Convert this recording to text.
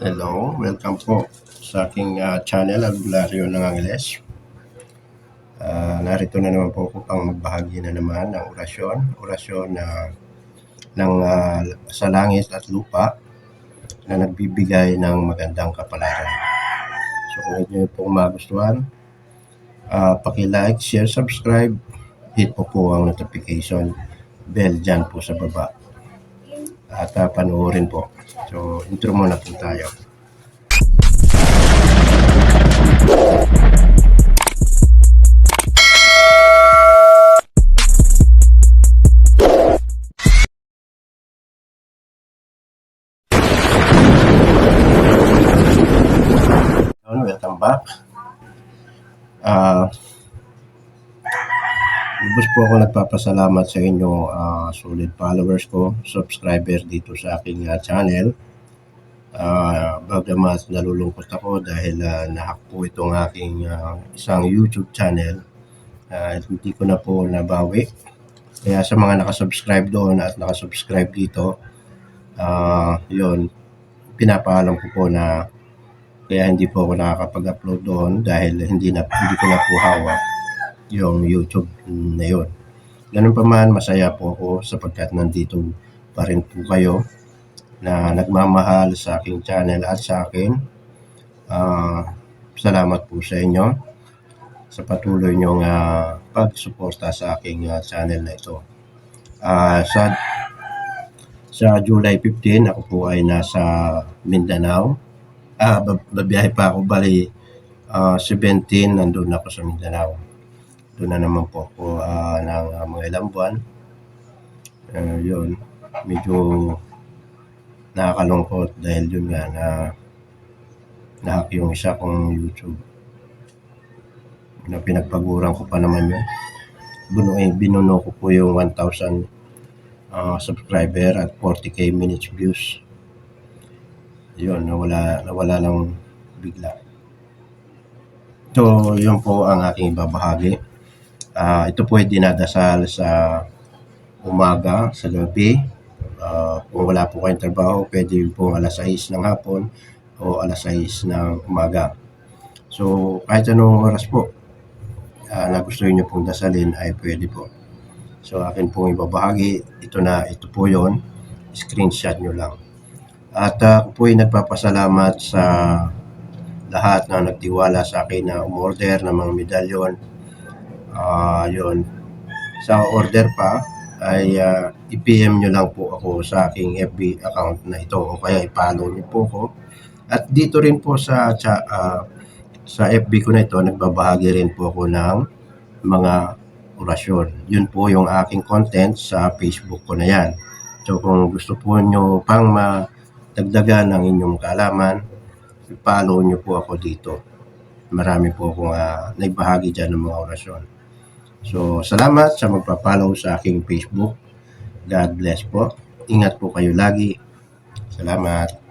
Hello, welcome po sa aking ah, channel, Albularyo ng Angeles. Ah, narito na naman po ako pang magbahagi na naman ng orasyon. Orasyon na ng ah, sa langit at lupa na nagbibigay ng magandang kapalaran. So kung inyo po magustuhan, ah, paki-like, share, subscribe, hit po po ang notification bell dyan po sa baba. At ah, panoorin po. So intro muna po tayo. Welcome back. Ah, lubos po ako nagpapasalamat sa inyo, ah, solid followers ko, subscriber dito sa aking ah, channel. Ah, bagamat nalulungkot ako dahil ah, nahack po itong aking ah, isang YouTube channel. Ah, hindi ko na po nabawi. Kaya sa mga nakasubscribe doon at nakasubscribe dito, ah, yun, pinapaalam ko po na kaya hindi po ako nakakapag-upload doon dahil hindi na hindi ko na po hawak yung YouTube na yun. Ganun pa man, masaya po ako sapagkat nandito pa rin po kayo na nagmamahal sa aking channel at sa akin. Ah, salamat po sa inyo sa patuloy niyong ah, pagsuporta sa aking ah, channel na ito. Ah, sa sa July 15, ako po ay nasa Mindanao. Ah, bab- babiyahe pa ako, bali ah, 17, nandun ako sa Mindanao. Doon na naman po ako ah, ng ah, mga ilang buwan. Ah, yun, medyo nakakalungkot dahil yun nga na nahack yung isa kong YouTube. Na pinagpaguran ko pa naman yun. Buno, eh, binuno ko po yung 1,000 ah, subscriber at 40k minutes views. Yun, nawala, nawala lang bigla. So, yun po ang aking ibabahagi. Ah, ito po ay dinadasal sa umaga, sa gabi. Ah, kung wala po kayong trabaho, pwede po alas 6 ng hapon o alas 6 ng umaga. So, kahit anong oras po ah, na gusto niyo pong dasalin ay pwede po. So, akin pong ibabahagi. Ito na, ito po yon Screenshot nyo lang. At ako po ay nagpapasalamat sa lahat na nagtiwala sa akin na umorder ng mga medalyon. Ah, yun. Sa order pa ay ah, i-PM nyo lang po ako sa aking FB account na ito o kaya i-follow nyo po ako. At dito rin po sa cha, ah, sa FB ko na ito, nagbabahagi rin po ako ng mga orasyon. Yun po yung aking content sa Facebook ko na yan. So kung gusto po nyo pang madagdagan ng inyong kaalaman, follow nyo po ako dito. Marami po akong uh, nagbahagi dyan ng mga orasyon. So salamat sa magpa-follow sa aking Facebook. God bless po. Ingat po kayo lagi. Salamat.